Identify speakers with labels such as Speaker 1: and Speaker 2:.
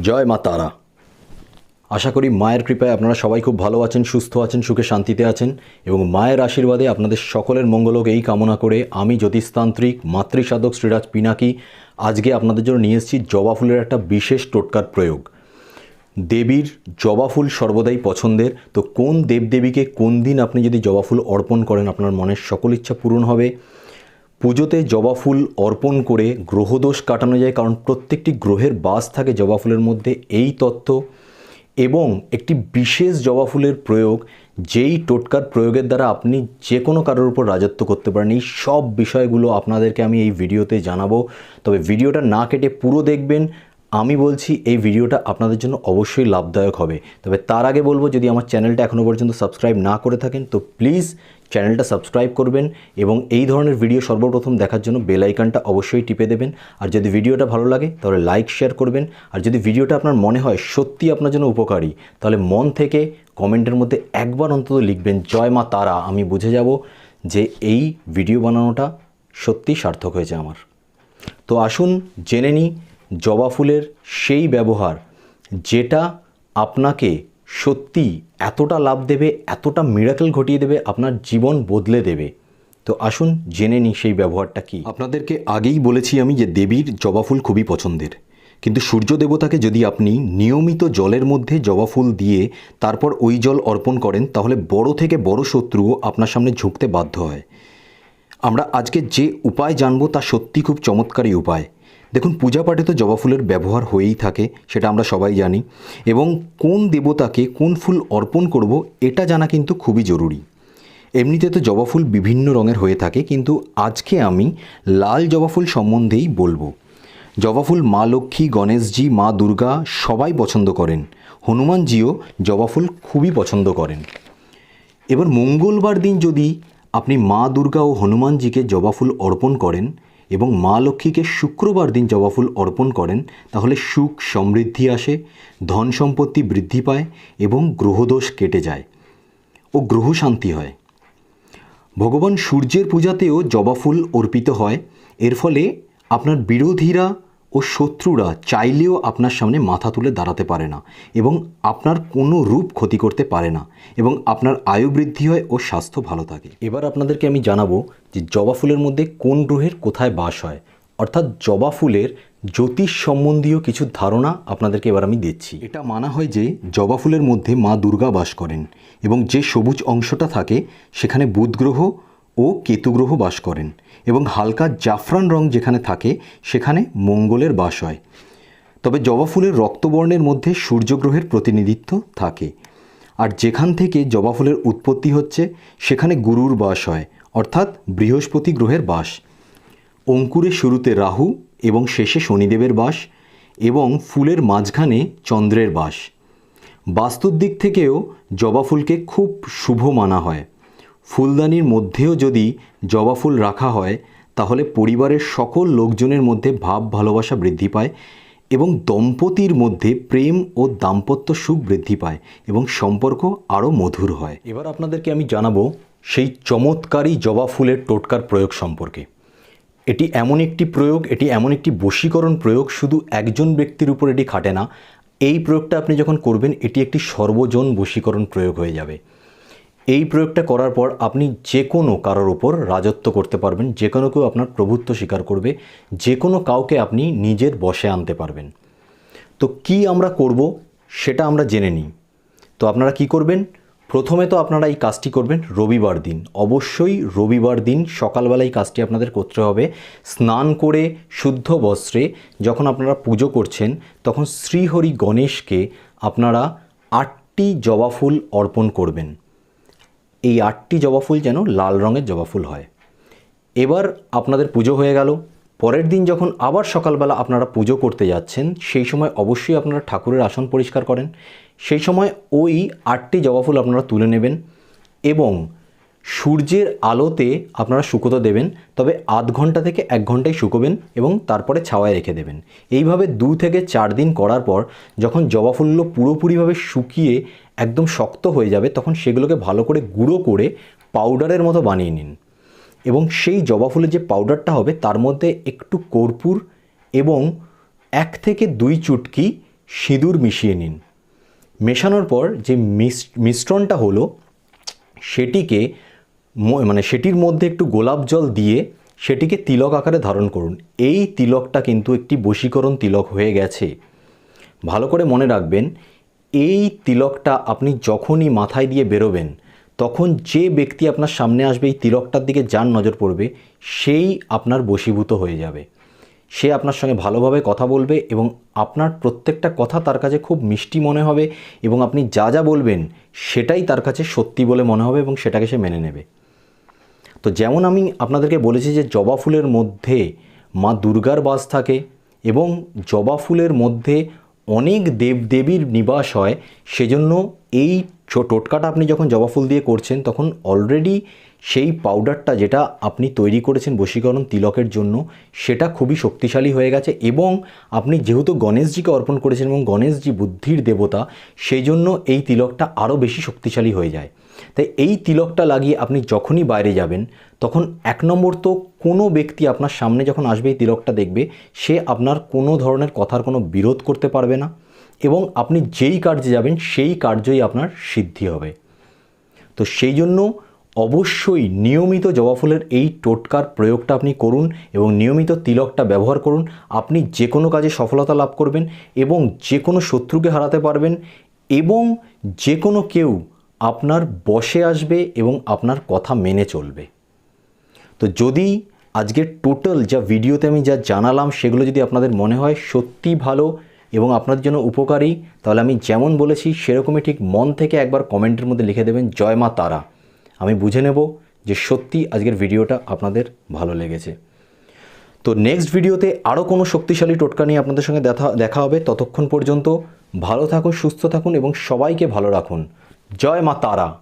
Speaker 1: জয় মা তারা। আশা করি মায়ের কৃপায় আপনারা সবাই খুব ভালো আছেন, সুস্থ আছেন, সুখে শান্তিতে আছেন এবং মায়ের আশীর্বাদে আপনাদের সকলের মঙ্গলক এই কামনা করে আমি জ্যোতিষতান্ত্রিক মাতৃসাধক শ্রীরাজ পিনাকি আজকে আপনাদের জন্য নিয়ে এসেছি জবা ফুলের একটা বিশেষ টোটকার প্রয়োগ। দেবীর জবা ফুল সর্বদাই পছন্দের। তো কোন দেবদেবীকে কোন দিন আপনি যদি জবা ফুল অর্পণ করেন, আপনার মনের সকল ইচ্ছা পূরণ হবে। পুজোতে জবা ফুল অর্পণ করে গ্রহদোষ কাটানো যায়, কারণ প্রত্যেকটি গ্রহের বাস থাকে জবা ফুলের মধ্যে। এই তত্ত্ব এবং একটি বিশেষ জবা ফুলের প্রয়োগ, যেই টোটকার প্রয়োগের দ্বারা আপনি যে কোনো কারোর উপর রাজত্ব করতে পারেন। এই সব বিষয়গুলো আপনাদেরকে আমি এই ভিডিওতে জানাব। তবে ভিডিওটা না কেটে পুরো দেখবেন। আমি বলছি, এই ভিডিওটা আপনাদের জন্য অবশ্যই লাভদায়ক হবে। তবে তার আগে বলব, যদি আমার চ্যানেলটা এখনও পর্যন্ত সাবস্ক্রাইব না করে থাকেন, তো প্লিজ চ্যানেলটা সাবস্ক্রাইব করবেন এবং এই ধরনের ভিডিও সর্বপ্রথম দেখার জন্য বেল আইকনটা অবশ্যই টিপে দেবেন। আর যদি ভিডিওটা ভালো লাগে, তাহলে লাইক, শেয়ার করবেন। আর যদি ভিডিওটা আপনার মনে হয় সত্যি আপনার জন্য উপকারী, তাহলে মন থেকে কমেন্টের মধ্যে একবার অন্তত লিখবেন, জয় মা তারা, আমি বুঝে যাব যে এই ভিডিও বানানোটা সত্যি সার্থক হয়েছে আমার। তো আসুন জেনে নিই, জবা ফুলের সেই ব্যবহার যেটা আপনাকে সত্যি এতটা লাভ দেবে, এতটা মিরাকেল ঘটিয়ে দেবে, আপনার জীবন বদলে দেবে। তো আসুন জেনে নিই সেই ব্যবহারটা কি। আপনাদেরকে আগেই বলেছি আমি যে দেবীর জবা ফুল খুবই পছন্দের। কিন্তু সূর্য দেবতাকে যদি আপনি নিয়মিত জলের মধ্যে জবা ফুল দিয়ে তারপর ওই জল অর্পণ করেন, তাহলে বড় থেকে বড় শত্রুও আপনার সামনে ঝুঁকতে বাধ্য হয়। আমরা আজকে যে উপায় জানব তা সত্যি খুব চমৎকারী উপায়। দেখুন, পূজা পাঠে তো জবা ফুলের ব্যবহার হয়েই থাকে, সেটা আমরা সবাই জানি। এবং কোন দেবতাকে কোন ফুল অর্পণ করব, এটা জানা কিন্তু খুবই জরুরি। এমনিতে তো জবা ফুল বিভিন্ন রঙের হয়ে থাকে, কিন্তু আজকে আমি লাল জবা ফুল সম্বন্ধেই বলব। জবা ফুল মা লক্ষ্মী, গণেশজি, মা দুর্গা সবাই পছন্দ করেন। হনুমানজিও জবা ফুল খুবই পছন্দ করেন। এবার মঙ্গলবার দিন যদি আপনি মা দুর্গা ও হনুমানজিকে জবা ফুল অর্পণ করেন এবং মা লক্ষ্মীকে শুক্রবার দিন জবা ফুল অর্পণ করেন, তাহলে সুখ সমৃদ্ধি আসে, ধন সম্পত্তি বৃদ্ধি পায় এবং গ্রহদোষ কেটে যায় ও গ্রহ শান্তি হয়। ভগবান সূর্যের পূজাতেও জবা ফুল অর্পিত হয়। এর ফলে আপনার বিরোধীরা ও শত্রুরা চাইলেও আপনার সামনে মাথা তুলে দাঁড়াতে পারে না এবং আপনার কোনো রূপ ক্ষতি করতে পারে না এবং আপনার আয়ু বৃদ্ধি হয় ও স্বাস্থ্য ভালো থাকে। এবার আপনাদেরকে আমি জানাব যে জবা ফুলের মধ্যে কোন গ্রহের কোথায় বাস হয়। অর্থাৎ জবা ফুলের জ্যোতিষ সম্বন্ধীয় কিছু ধারণা আপনাদেরকে এবার আমি দিচ্ছি। এটা মানা হয় যে জবা ফুলের মধ্যে মা দুর্গা বাস করেন এবং যে সবুজ অংশটা থাকে সেখানে বুধ গ্রহ ও কেতুগ্রহ বাস করেন এবং হালকা জাফরান রং যেখানে থাকে, সেখানে মঙ্গলের বাস হয়। তবে জবা ফুলের রক্তবর্ণের মধ্যে সূর্যগ্রহের প্রতিনিধিত্ব থাকে। আর যেখান থেকে জবা ফুলের উৎপত্তি হচ্ছে, সেখানে গুরুর বাস হয়, অর্থাৎ বৃহস্পতি গ্রহের বাস। অঙ্কুরের শুরুতে রাহু এবং শেষে শনিদেবের বাস এবং ফুলের মাঝখানে চন্দ্রের বাস। বাস্তুর দিক থেকেও জবা ফুলকে খুব শুভ মানা হয়। ফুলদানির মধ্যেও যদি জবা ফুল রাখা হয়, তাহলে পরিবারের সকল লোকজনের মধ্যে ভাব ভালোবাসা বৃদ্ধি পায় এবং দম্পতির মধ্যে প্রেম ও দাম্পত্য সুখ বৃদ্ধি পায় এবং সম্পর্ক আরও মধুর হয়। এবার আপনাদেরকে আমি জানাব সেই চমৎকারী জবা ফুলের টোটকার প্রয়োগ সম্পর্কে। এটি এমন একটি প্রয়োগ, এটি এমন একটি বশীকরণ প্রয়োগ, শুধু একজন ব্যক্তির উপর এটি খাটে না। এই প্রয়োগটা আপনি যখন করবেন, এটি একটি সর্বজন বশীকরণ প্রয়োগ হয়ে যাবে। এই প্রয়োগটা করার পর আপনি যে কোনো কারোর ওপর রাজত্ব করতে পারবেন, যে কোনো কেউ আপনার প্রভুত্ব স্বীকার করবে, যে কোনো কাউকে আপনি নিজের বশে আনতে পারবেন। তো কি আমরা করব সেটা আমরা জেনে নিই। তো আপনারা কি করবেন? প্রথমে তো আপনারা এই কাজটি করবেন রবিবার দিন। অবশ্যই রবিবার দিন সকালবেলা এই কাজটি আপনাদের করতে হবে। স্নান করে শুদ্ধ বস্ত্রে যখন আপনারা পুজো করছেন, তখন শ্রীহরি গণেশকে আপনারা আটটি জবা ফুল অর্পণ করবেন। এই আটটি জবা ফুল যেন লাল রঙের জবা ফুল হয়। এবার আপনাদের পুজো হয়ে গেল। পরের দিন যখন আবার সকালবেলা আপনারা পুজো করতে যাচ্ছেন, সেই সময় অবশ্যই আপনারা ঠাকুরের আসন পরিষ্কার করেন। সেই সময় ওই আটটি জবা ফুল আপনারা তুলে নেবেন এবং সূর্যের আলোতে আপনারা শুকোতে দেবেন, তবে আধ ঘণ্টা থেকে এক ঘন্টায় শুকোবেন এবং তারপরে ছাওয়ায় রেখে দেবেন। এইভাবে দু থেকে চার দিন করার পর যখন জবা ফুলগুলো পুরোপুরিভাবে শুকিয়ে একদম শক্ত হয়ে যাবে, তখন সেগুলোকে ভালো করে গুঁড়ো করে পাউডারের মতো বানিয়ে নিন। এবং সেই জবা ফুলের যে পাউডারটা হবে, তার মধ্যে একটু কর্পূর এবং এক থেকে দুই চুটকি সিঁদুর মিশিয়ে নিন। মেশানোর পর যে মিশ্রণটা হলো, সেটিকে মানে সেটির মধ্যে একটু গোলাপ জল দিয়ে সেটিকে তিলক আকারে ধারণ করুন। এই তিলকটা কিন্তু একটি বশীকরণ তিলক হয়ে গেছে। ভালো করে মনে রাখবেন, এই তিলকটা আপনি যখনই মাথায় দিয়ে বেরোবেন, তখন যে ব্যক্তি আপনার সামনে আসবে, এই তিলকটার দিকে যার নজর পড়বে, সেই আপনার বশীভূত হয়ে যাবে। সে আপনার সঙ্গে ভালোভাবে কথা বলবে এবং আপনার প্রত্যেকটা কথা তার কাছে খুব মিষ্টি মনে হবে এবং আপনি যা যা বলবেন, সেটাই তার কাছে সত্যি বলে মনে হবে এবং সেটাকে সে মেনে নেবে। তো যেমন আমি আপনাদেরকে বলেছি যে জবা ফুলের মধ্যে মা দুর্গার বাস থাকে এবং জবা ফুলের মধ্যে অনেক দেবদেবীর নিবাস হয়, সেজন্য এই টোটকাটা আপনি যখন জবা ফুল দিয়ে করছেন, তখন অলরেডি সেই পাউডারটা যেটা আপনি তৈরি করেছেন বশীকরণ তিলকের জন্য, সেটা খুবই শক্তিশালী হয়ে গেছে এবং আপনি যেহেতু গণেশজিকে অর্পণ করেছেন এবং গণেশজি বুদ্ধির দেবতা সেই জন্য এই তিলকটা আরও বেশি শক্তিশালী হয়ে যায়। তাই এই তিলকটা লাগিয়ে আপনি যখনই বাইরে যাবেন, তখন এক নম্বর তো কোনো ব্যক্তি আপনার সামনে যখন আসবে এই তিলকটা দেখবে, সে আপনার কোনো ধরনের কথার কোনো বিরোধ করতে পারবে না এবং আপনি যেই কার্যে যাবেন, সেই কার্যই আপনার সিদ্ধি হবে। তো সেই জন্য অবশ্যই নিয়মিত জবা ফুলের এই টোটকার প্রয়োগটা আপনি করুন এবং নিয়মিত তিলকটা ব্যবহার করুন। আপনি যে কোনো কাজে সফলতা লাভ করবেন এবং যে কোনো শত্রুকে হারাতে পারবেন এবং যে কোনো কেউ আপনার বসে আসবে এবং আপনার কথা মেনে চলবে। তো যদি আজকের টোটাল যা ভিডিওতে আমি যা জানালাম সেগুলো যদি আপনাদের মনে হয় সত্যি ভালো এবং আপনাদের জন্য উপকারী, তাহলে আমি যেমন বলেছি সেরকমই ঠিক মন থেকে একবার কমেন্টের মধ্যে লিখে দেবেন, জয় মা তারা। আমি বুঝে নেব যে সত্যি আজকের ভিডিওটা আপনাদের ভালো লেগেছে। তো নেক্সট ভিডিওতে আরও কোনো শক্তিশালী টোটকা নিয়ে আপনাদের সঙ্গে দেখা দেখা হবে। ততক্ষণ পর্যন্ত ভালো থাকুন, সুস্থ থাকুন এবং সবাইকে ভালো রাখুন। জয় মা তারা